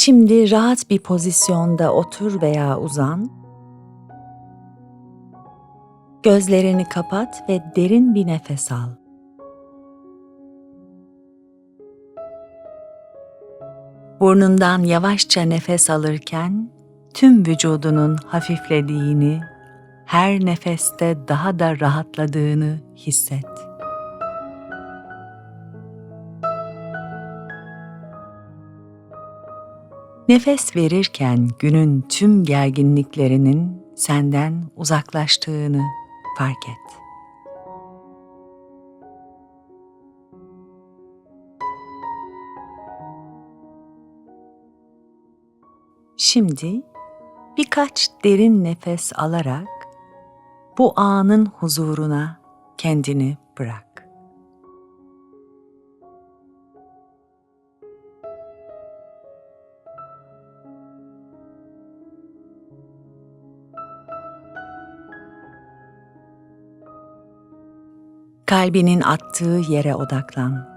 Şimdi rahat bir pozisyonda otur veya uzan. Gözlerini kapat ve derin bir nefes al. Burnundan yavaşça nefes alırken tüm vücudunun hafiflediğini, her nefeste daha da rahatladığını hisset. Nefes verirken günün tüm gerginliklerinin senden uzaklaştığını fark et. Şimdi birkaç derin nefes alarak bu anın huzuruna kendini bırak. Kalbinin attığı yere odaklan.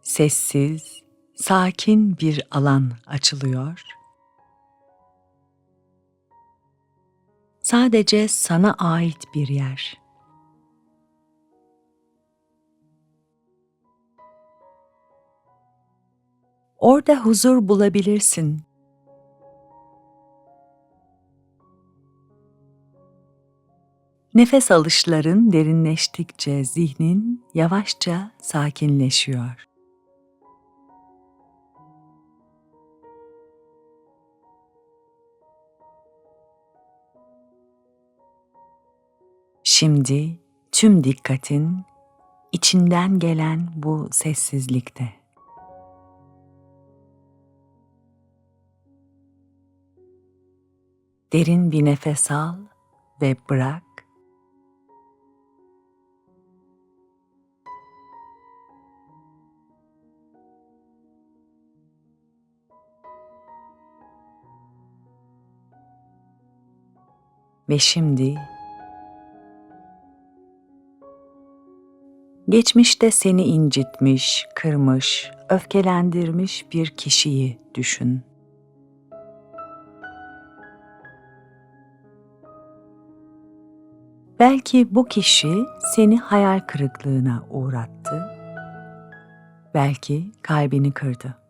Sessiz, sakin bir alan açılıyor. Sadece sana ait bir yer. Orada huzur bulabilirsin. Nefes alışların derinleştikçe zihnin yavaşça sakinleşiyor. Şimdi tüm dikkatin içinden gelen bu sessizlikte. Derin bir nefes al ve bırak. Ve şimdi Geçmişte seni incitmiş, kırmış, öfkelendirmiş bir kişiyi düşün. Belki bu kişi seni hayal kırıklığına uğrattı. Belki kalbini kırdı.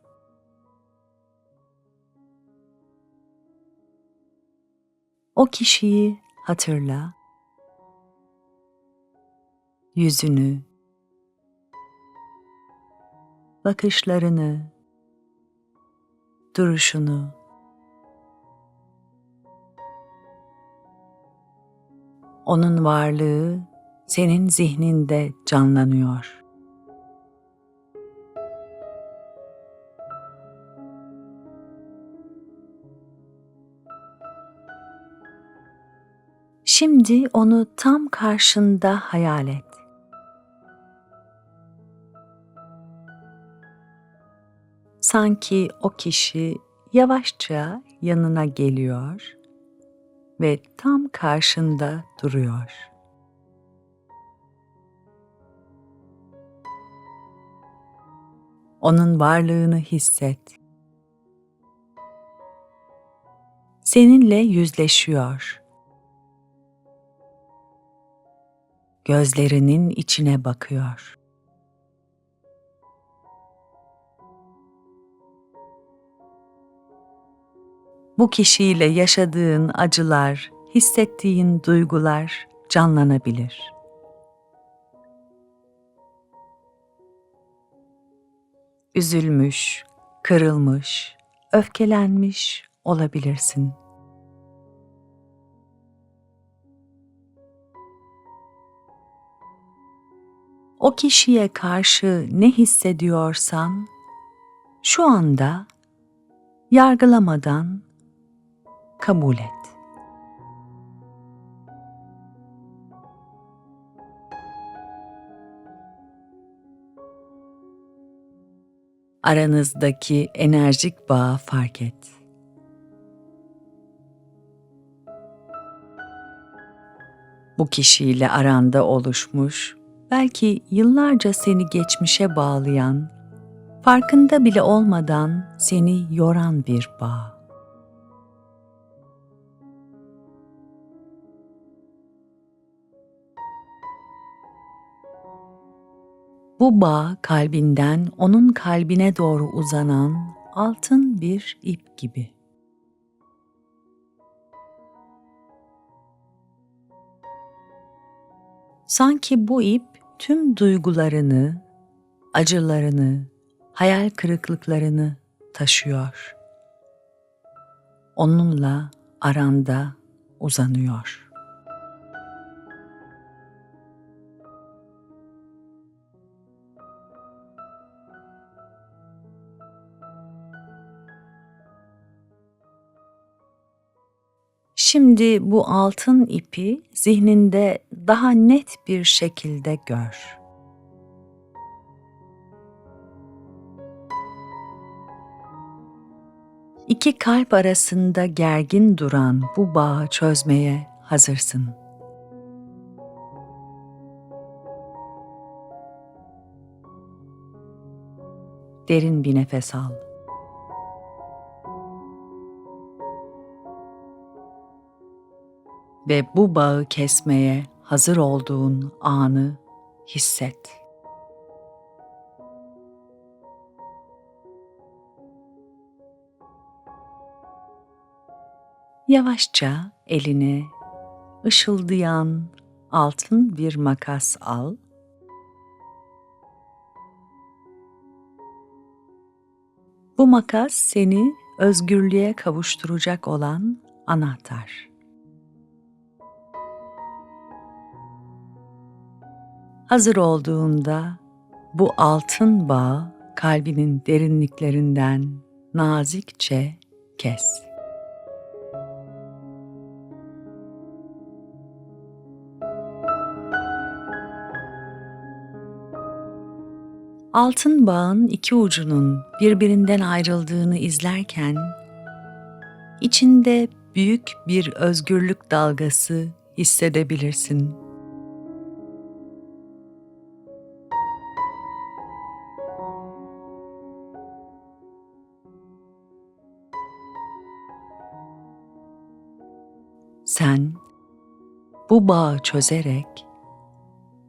O kişiyi hatırla. Yüzünü, bakışlarını, duruşunu, onun varlığı senin zihninde canlanıyor. Şimdi onu tam karşında hayal et. Sanki o kişi yavaşça yanına geliyor ve tam karşında duruyor. Onun varlığını hisset. Seninle yüzleşiyor. Gözlerinin içine bakıyor. bu kişiyle yaşadığın acılar, hissettiğin duygular canlanabilir. Üzülmüş, kırılmış, öfkelenmiş olabilirsin. O kişiye karşı ne hissediyorsan şu anda yargılamadan kabul et. Aranızdaki enerjik bağı fark et. Bu kişiyle aranda oluşmuş belki yıllarca seni geçmişe bağlayan, farkında bile olmadan seni yoran bir bağ. Bu bağ kalbinden onun kalbine doğru uzanan altın bir ip gibi. Sanki bu ip tüm duygularını, acılarını, hayal kırıklıklarını taşıyor. Onunla aranda uzanıyor. Şimdi bu altın ipi zihninde daha net bir şekilde gör. İki kalp arasında gergin duran bu bağı çözmeye hazırsın. Derin bir nefes al. Ve bu bağı kesmeye hazır olduğun anı hisset. Yavaşça eline ışıldayan altın bir makas al. Bu makas seni özgürlüğe kavuşturacak olan anahtar. Hazır olduğunda bu altın bağ kalbinin derinliklerinden nazikçe kes. Altın bağın iki ucunun birbirinden ayrıldığını izlerken içinde büyük bir özgürlük dalgası hissedebilirsin. Sen bu bağı çözerek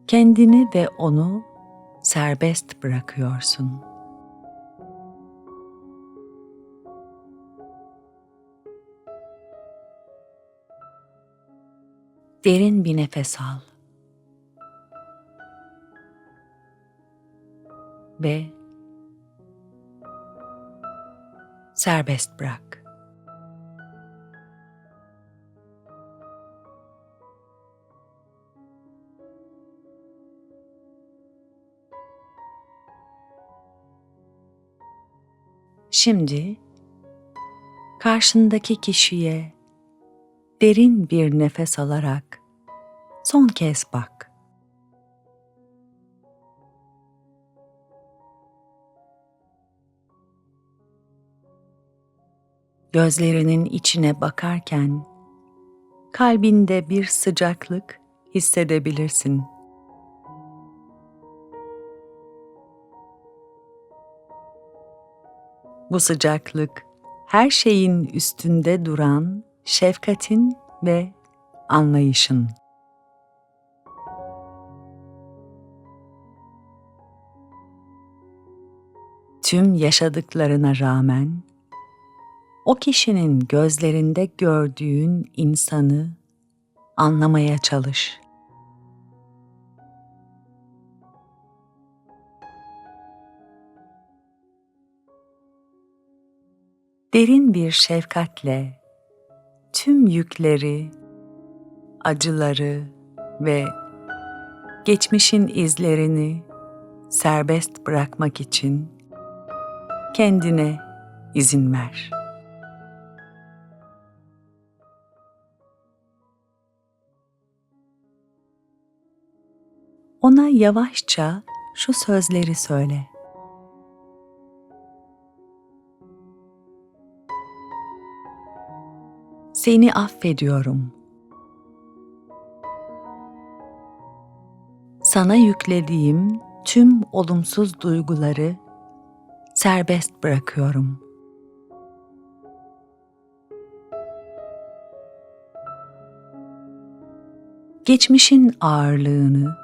kendini ve onu serbest bırakıyorsun. Derin bir nefes al. Ve serbest bırak. Şimdi karşındaki kişiye derin bir nefes alarak son kez bak. Gözlerinin içine bakarken kalbinde bir sıcaklık hissedebilirsin. Bu sıcaklık her şeyin üstünde duran şefkatin ve anlayışın. Tüm yaşadıklarına rağmen o kişinin gözlerinde gördüğün insanı anlamaya çalış. Derin bir şefkatle tüm yükleri, acıları ve geçmişin izlerini serbest bırakmak için kendine izin ver. Ona yavaşça şu sözleri söyle. Seni affediyorum. Sana yüklediğim tüm olumsuz duyguları serbest bırakıyorum. Geçmişin ağırlığını,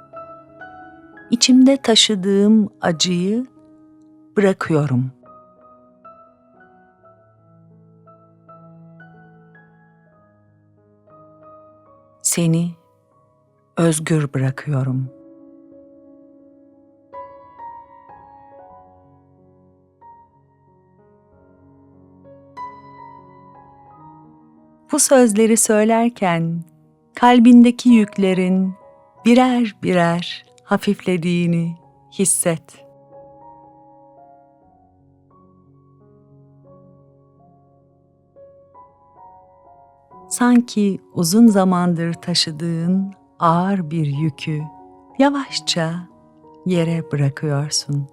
içimde taşıdığım acıyı bırakıyorum. Seni özgür bırakıyorum. Bu sözleri söylerken kalbindeki yüklerin birer birer hafiflediğini hisset. Sanki uzun zamandır taşıdığın ağır bir yükü yavaşça yere bırakıyorsun.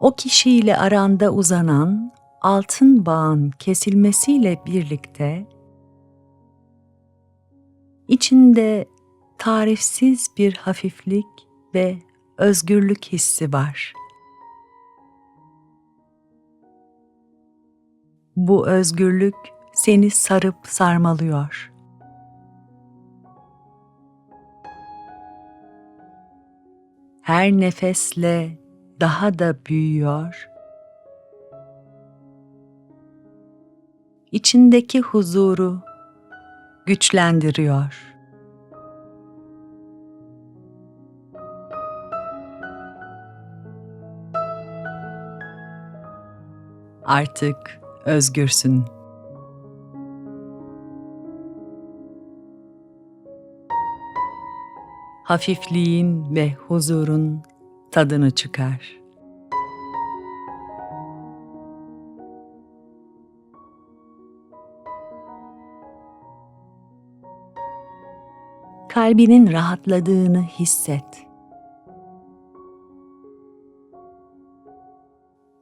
O kişiyle aranda uzanan altın bağın kesilmesiyle birlikte içinde tarifsiz bir hafiflik ve özgürlük hissi var. Bu özgürlük seni sarıp sarmalıyor. Her nefesle daha da büyüyor. İçindeki huzuru güçlendiriyor. Artık özgürsün. Hafifliğin ve huzurun tadını çıkar. Kalbinin rahatladığını hisset.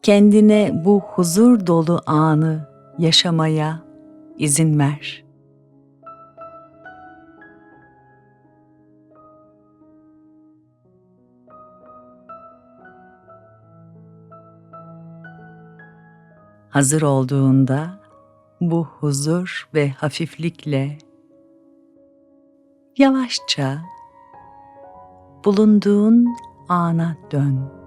Kendine bu huzur dolu anı yaşamaya izin ver. Hazır olduğunda bu huzur ve hafiflikle yavaşça bulunduğun ana dön.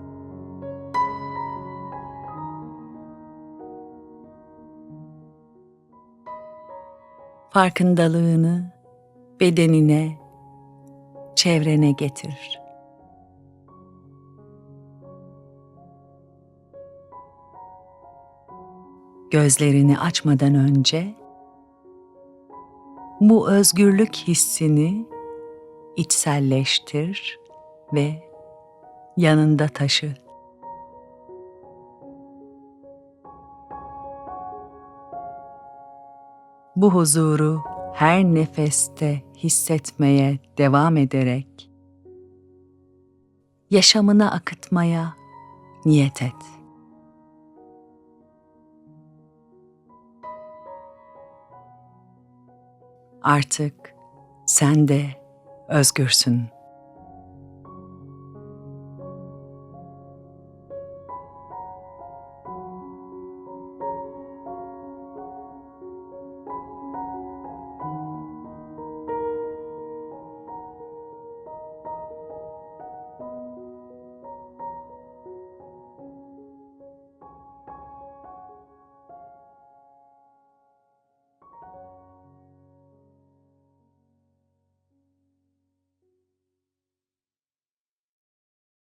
Farkındalığını bedenine, çevrene getir. Gözlerini açmadan önce bu özgürlük hissini içselleştir ve yanında taşı. Bu huzuru her nefeste hissetmeye devam ederek yaşamına akıtmaya niyet et. Artık sen de özgürsün.